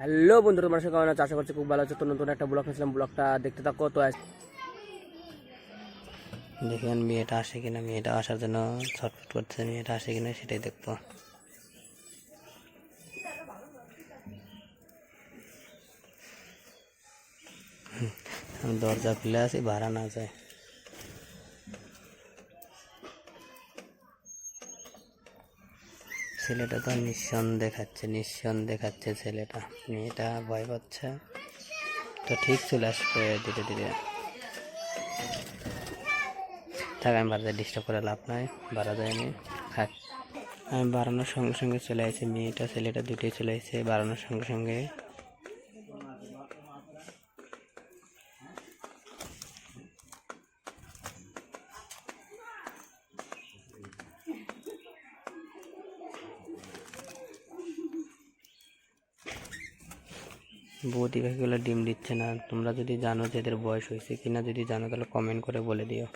Hello বন্ধুরা, তোমার সঙ্গে আছো? আশা করছি খুব ভালো আছে। তো নতুন একটা ব্লগ নিয়েছিলাম ব্লগটা দেখতে থাকো। তো দেখবেন মেয়েটা আসে কিনা, মেয়েটা আসার জন্য ছটফট করছে, মেয়েটা আসে কিনা সেটাই দেখব। দরজা খুলে আছি, ভাড়া না যায়। ছেলেটা তো নিঃসন্দ দেখাচ্ছে নিঃসন্দ দেখাচ্ছে ছেলেটা। মেয়েটা ভয় পাচ্ছে। তো ঠিক চলে আসবে ধীরে ধীরে। থাক, আমি বাড়িতে ডিস্টার্ব করে লাভ নাই, বাড়া যায়নি। থাক, আমি বাড়ানোর সঙ্গে সঙ্গে চলে আসি মেয়েটা, ছেলেটা দুটোই চলে আসছে বাড়ানোর সঙ্গে সঙ্গে। বৌদি পাখিগুলো ডিম দিচ্ছে না। তোমরা যদি জানো যে এদের বয়স হয়েছে কিনা, যদি জানো তাহলে কমেন্ট করে বলে দিও।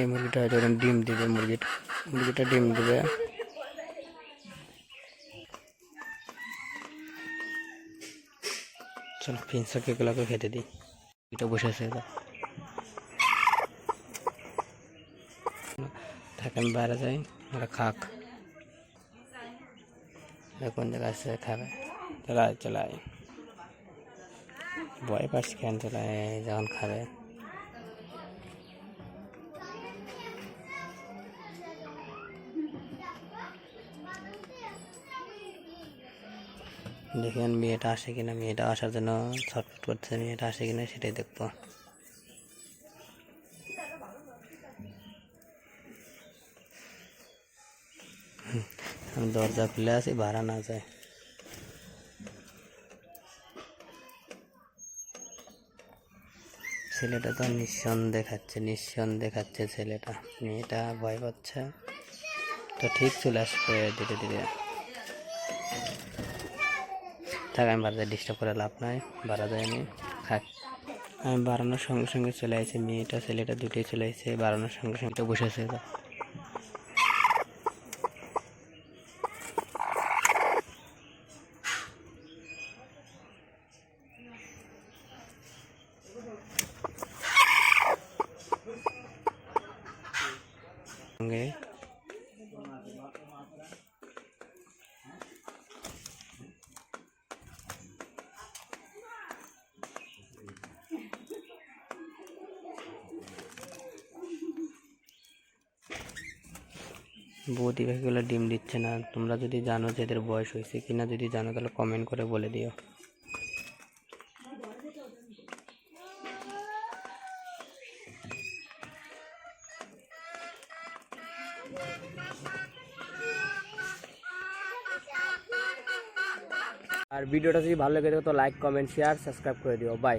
এই মুরগিটা হয়তো ডিম দিবে, মুরগিটা মুরগিটা ডিম দিবে। চলো পিন্সাকে এগুলোকে খেতে দিই। এটা বসে আছে। আমি বাইরে যাই, ওরা খাক। কোন জায়গায় আসছে খাবে। চলাই চলাই। ভয় পাচ্ছি কেন চলাই যখন খাবে। দেখবেন মেয়েটা আসে কিনা, মেয়েটা আসার জন্য ছটফট করছে, মেয়েটা আসে কিনা সেটাই দেখব। আমি দরজা খুলে আছি ভাড়া না যায়। ছেলেটা তো নিঃসন্দেহ খাচ্ছে নিঃসন্দেহ খাচ্ছে ছেলেটা। মেয়েটা ভয় পাচ্ছে। তো ঠিক চলে আসবে ধীরে ধীরে। থাক আমি বাড়িতে ডিস্টার্ব করে লাভ নাই বাড়া যায়নি থাক, আমি বাড়ানোর সঙ্গে সঙ্গে চলে আসি মেয়েটা, ছেলেটা দুটোই চলে আসছে বাড়ানোর সঙ্গে সঙ্গে বসে আছে এরা। সঙ্গে বৌদি পাখিগুলো ডিম দিচ্ছে না। তোমরা যদি জানো যে এদের বয়স হয়েছে কিনা, যদি জানো তাহলে কমেন্ট করে বলে দিও। আর ভিডিওটা যদি ভালো লেগে থাকে তো লাইক কমেন্ট শেয়ার সাবস্ক্রাইব করে দিও। বাই